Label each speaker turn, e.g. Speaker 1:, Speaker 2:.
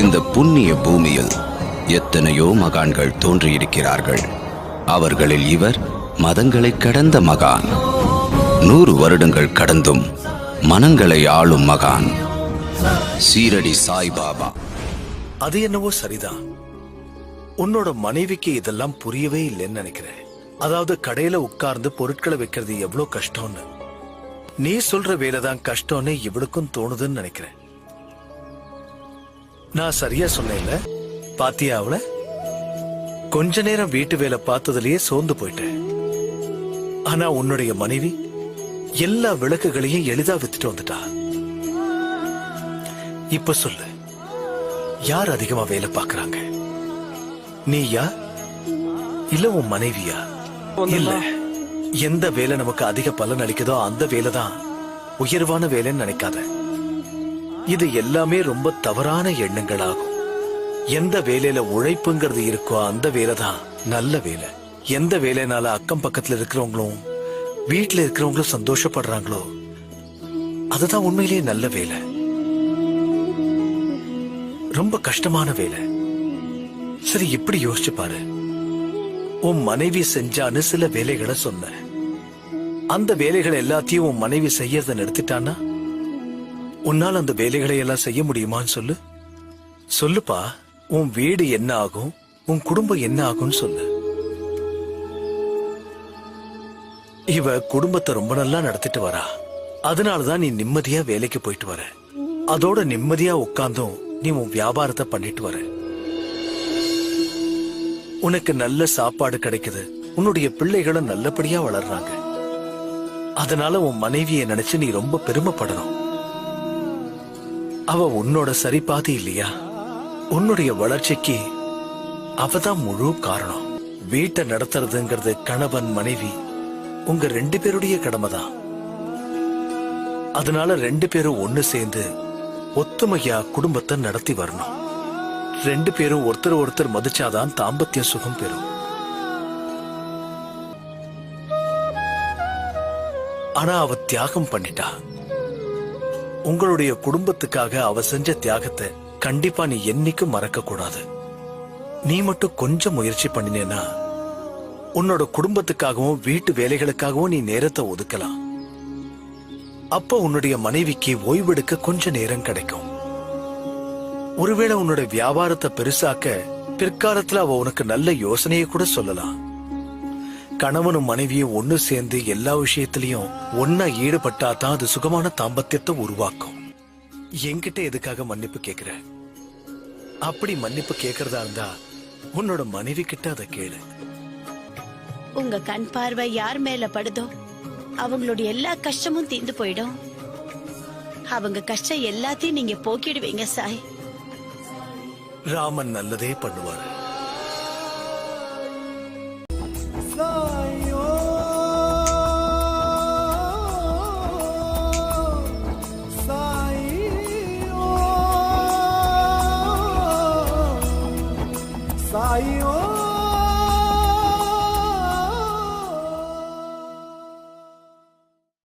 Speaker 1: இந்த புண்ணிய பூமியில் எத்தனையோ மகான்கள் தோன்றியிருக்கிறார்கள். அவர்களில் இவர் மதங்களை கடந்த மகான். நூறு வருடங்கள் கடந்தும் மனங்களை ஆளும் மகான். சீரடி சாய்பாபா
Speaker 2: அது என்னவோ சரிதான். உன்னோட மனைவிக்கு இதெல்லாம் புரியவே இல்லைன்னு நினைக்கிறேன். அதாவது கடையில உட்கார்ந்து பொருட்களை வைக்கிறது எவ்வளவு கஷ்டம்னு. நீ சொல்ற வேலை தான் கஷ்டம்னு இவளுக்கும் தோணுதுன்னு நினைக்கிறேன். நான் சரியா சொன்னேன்ல? பாத்தியா அவள? கொஞ்ச நேரம் வீட்டு வேலை பார்த்ததுலயே சோர்ந்து போயிட்டேன். ஆனா உன்னுடைய மனைவி எல்லா விளக்குகளையும் எளிதா வித்துட்டு வந்துட்டா. இப்ப சொல்லு யார் அதிகமா வேலை பார்க்கறாங்க? நீயா? இல்ல உன் மனைவியா? இல்ல எந்த வேலை நமக்கு அதிக பலன் அளிக்குதோ அந்த வேலை தான் உயர்வான வேலைன்னு நினைக்காத. இது எல்லாமே ரொம்ப தவறான எண்ணங்கள் ஆகும் எந்த வேலையில உழைப்புங்கிறது இருக்கோ அந்த வேலை தான் நல்ல வேலை. எந்த வேலைனால அக்கம் பக்கத்துல இருக்கிறவங்களும் வீட்டுல இருக்கிறவங்களும் சந்தோஷப்படுறாங்களோ அதுதான் உண்மையிலேயே நல்ல வேலை. ரொம்ப கஷ்டமான வேலை. சரி இப்படி யோசிச்சு பாரு. உன் மனைவி செஞ்சான்னு சில வேலைகளை சொன்ன. அந்த வேலைகள் எல்லாத்தையும் உன் மனைவி செய்யறத நிறுத்திட்டான்னா? உன்னால் அந்த வேலைகளை எல்லாம் செய்ய முடியுமான்னு சொல்லு. சொல்லுப்பா உன் வீடு என்ன ஆகும் உன் குடும்பம் என்ன ஆகும்னு சொல்லு. இவ குடும்பத்தை ரொம்ப நல்லா நடத்திட்டு வரா. அதனாலதான் நீ நிம்மதியா வேலைக்கு போயிட்டு வர. அதோட நிம்மதியா உட்கார்ந்தும் நீ உன் வியாபாரத்தை பண்ணிட்டு வர. உனக்கு நல்ல சாப்பாடு கிடைக்குது. உன்னுடைய பிள்ளைகளும் நல்லபடியா வளர்றாங்க. அதனால உன் மனைவியை நினைச்சு நீ ரொம்ப பெருமைப்படணும். அவ உன்னோட சரிபாதி இல்லையா? உன்னுடைய வளர்ச்சிக்கு அவதான் முழு காரணம். வீட்டை நடத்துறதுங்கிறது கணவன் மனைவி உங்க ரெண்டு பேருடைய கடமை தான் அதனால ரெண்டு பேரும் ஒண்ணு சேர்ந்து ஒத்துமையா குடும்பத்தை நடத்தி வரணும். ரெண்டு பேரும் ஒருத்தர் ஒருத்தர் மதிச்சாதான் தாம்பத்திய சுகம் பெறும். ஆனா அவ தியாகம் பண்ணிட்டா. உங்களுடைய குடும்பத்துக்காக அவ செஞ்ச தியாகத்தை கண்டிப்பா நீ என்னைக்கும் மறக்க கூடாது நீ மட்டும் கொஞ்சம் முயற்சி பண்ணினேனா உன்னோட குடும்பத்துக்காகவும் வீட்டு வேலைகளுக்காகவும் நீ நேரத்தை ஒதுக்கலாம். அப்ப உன்னுடைய மனைவிக்கு ஓய்வெடுக்க கொஞ்ச நேரம் கிடைக்கும். ஒருவேளை உன்னோட வியாபாரத்தை பெருசாக்க பிற்காலத்துல அவ உனக்கு நல்ல யோசனையை கூட சொல்லலாம். கணவனும் மனைவியும் ஒண்ணு சேர்ந்து எல்லா விஷயத்திலையும் ஒன்னா ஈடுபட்டா தான் அது சுகமான தாம்பத்தியத்தை உருவாக்கும். என்கிட்ட எதுக்காக மன்னிப்பு கேக்குற? அப்படி மன்னிப்பு கேக்குறதா இருந்தா உன்னோட மனைவி கிட்ட அதை கேளு.
Speaker 3: உங்க கண் பார்வை யார் மேல படுதோ அவங்களுடைய எல்லா கஷ்டமும் தீர்ந்து போயிடும். அவங்க கஷ்டம் எல்லாத்தையும் நீங்க போக்கிடுவீங்க சாய்.
Speaker 2: ராமன் நல்லதே பண்ணுவாரு. saiu.